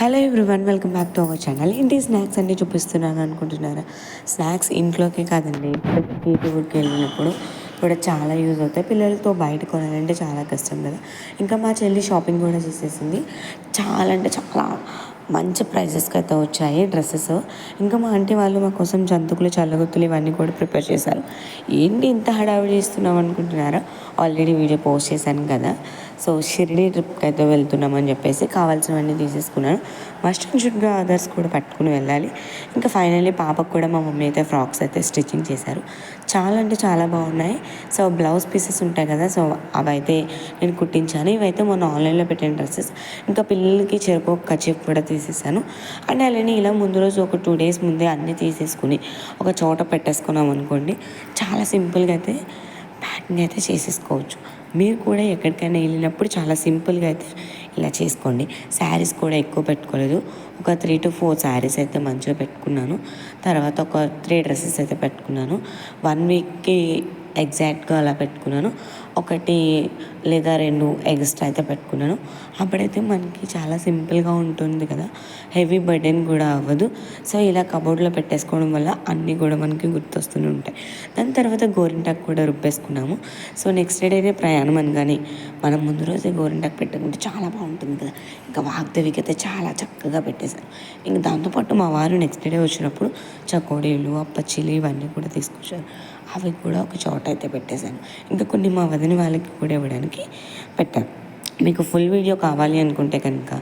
Hello everyone welcome back to our channel ఇంటి snacks అన్నీ చూపిస్తున్నాను అనుకుంటున్నారా? స్నాక్స్ ఇంట్లోకే కాదండి బయటికి ఊరికి వెళ్ళినప్పుడు కూడా చాలా యూజ్ అవుతాయి. పిల్లలతో బయట కొనాలంటే చాలా కష్టం కదా. ఇంకా మా చెల్లి షాపింగ్ కూడా చేసేసింది. చాలా అంటే చాలా మంచి ప్రైజెస్కి అయితే వచ్చాయి డ్రెస్సెస్ ఇంకా మా ఆంటీ వాళ్ళు మా కోసం జంతుకులు చల్లగుత్తులు ఇవన్నీ కూడా ప్రిపేర్ చేశారు. ఏంటి ఇంత హడావిడి చేస్తున్నాం అనుకుంటున్నారా? ఆల్రెడీ వీడియో పోస్ట్ చేశాను కదా. సో షిరిడి ట్రిప్కి అయితే వెళ్తున్నామని చెప్పేసి కావాల్సినవన్నీ తీసేసుకున్నాను. మస్ట్ అండ్ షుడ్గా అదర్స్ కూడా పట్టుకుని వెళ్ళాలి. ఇంకా ఫైనల్లీ పాపకు కూడా మా మమ్మీ అయితే ఫ్రాక్స్ అయితే స్టిచ్చింగ్ చేశారు. చాలా అంటే చాలా బాగున్నాయి. సో బ్లౌజ్ పీసెస్ ఉంటాయి కదా సో అవైతే నేను కుట్టించాను. ఇవైతే మొన్న ఆన్లైన్లో పెట్టిన డ్రెస్సెస్. ఇంకా పిల్లలకి చెరుకు కచేపు కూడా తీసేసాను. అండ్ అలానే ఇలా ముందు రోజు ఒక టూ డేస్ ముందే అన్నీ తీసేసుకుని ఒక చోట పెట్టేసుకున్నాం అనుకోండి చాలా సింపుల్గా అయితే ప్యాకింగ్ అయితే చేసేసుకోవచ్చు. మీరు కూడా ఎక్కడికైనా వెళ్ళినప్పుడు చాలా సింపుల్గా అయితే ఇలా చేసుకోండి. శారీస్ కూడా ఎక్కువ పెట్టుకోలేదు. ఒక త్రీ టు ఫోర్ శారీస్ అయితే మంచిగా పెట్టుకున్నాను. తర్వాత ఒక త్రీ డ్రెస్సెస్ అయితే పెట్టుకున్నాను. వన్ వీక్కి ఎగ్జాక్ట్గా అలా పెట్టుకున్నాను. ఒకటి లేదా రెండు ఎగ్స్ట్రా అయితే పెట్టుకున్నాను. అప్పుడైతే మనకి చాలా సింపుల్గా ఉంటుంది కదా. హెవీ బర్డెన్ కూడా అవ్వదు. సో ఇలా కబోర్డ్లో పెట్టేసుకోవడం వల్ల అన్నీ కూడా మనకి గుర్తొస్తూనే ఉంటాయి. దాని తర్వాత గోరింటాకు కూడా రుబ్బేసుకున్నాము. సో నెక్స్ట్ డేనే ప్రయాణం అనగానే మనం ముందు రోజే గోరింటాకు పెట్టుకుంటే చాలా బాగుంటుంది కదా. ఇంకా వాగ్దేవికి అయితే చాలా చక్కగా పెట్టేశాను. ఇంకా దాంతోపాటు మా వారు నెక్స్ట్ డే వచ్చినప్పుడు చకోడీలు అప్పచ్చిలు ఇవన్నీ కూడా తీసుకొచ్చారు. అవి కూడా ఒక చోట అయితే పెట్టేశాను. ఇంకా కొన్ని మా వదిన వాళ్ళకి కూడా ఇవ్వడానికి పెట్టాను. మీకు ఫుల్ వీడియో కావాలి అనుకుంటే కనుక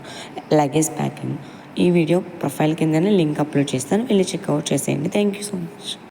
లగేజ్ ప్యాకింగ్ ఈ వీడియో ప్రొఫైల్ కిందనే లింక్ అప్లోడ్ చేస్తాను. వెళ్ళి చెక్అవుట్ చేసేయండి. Thank you so much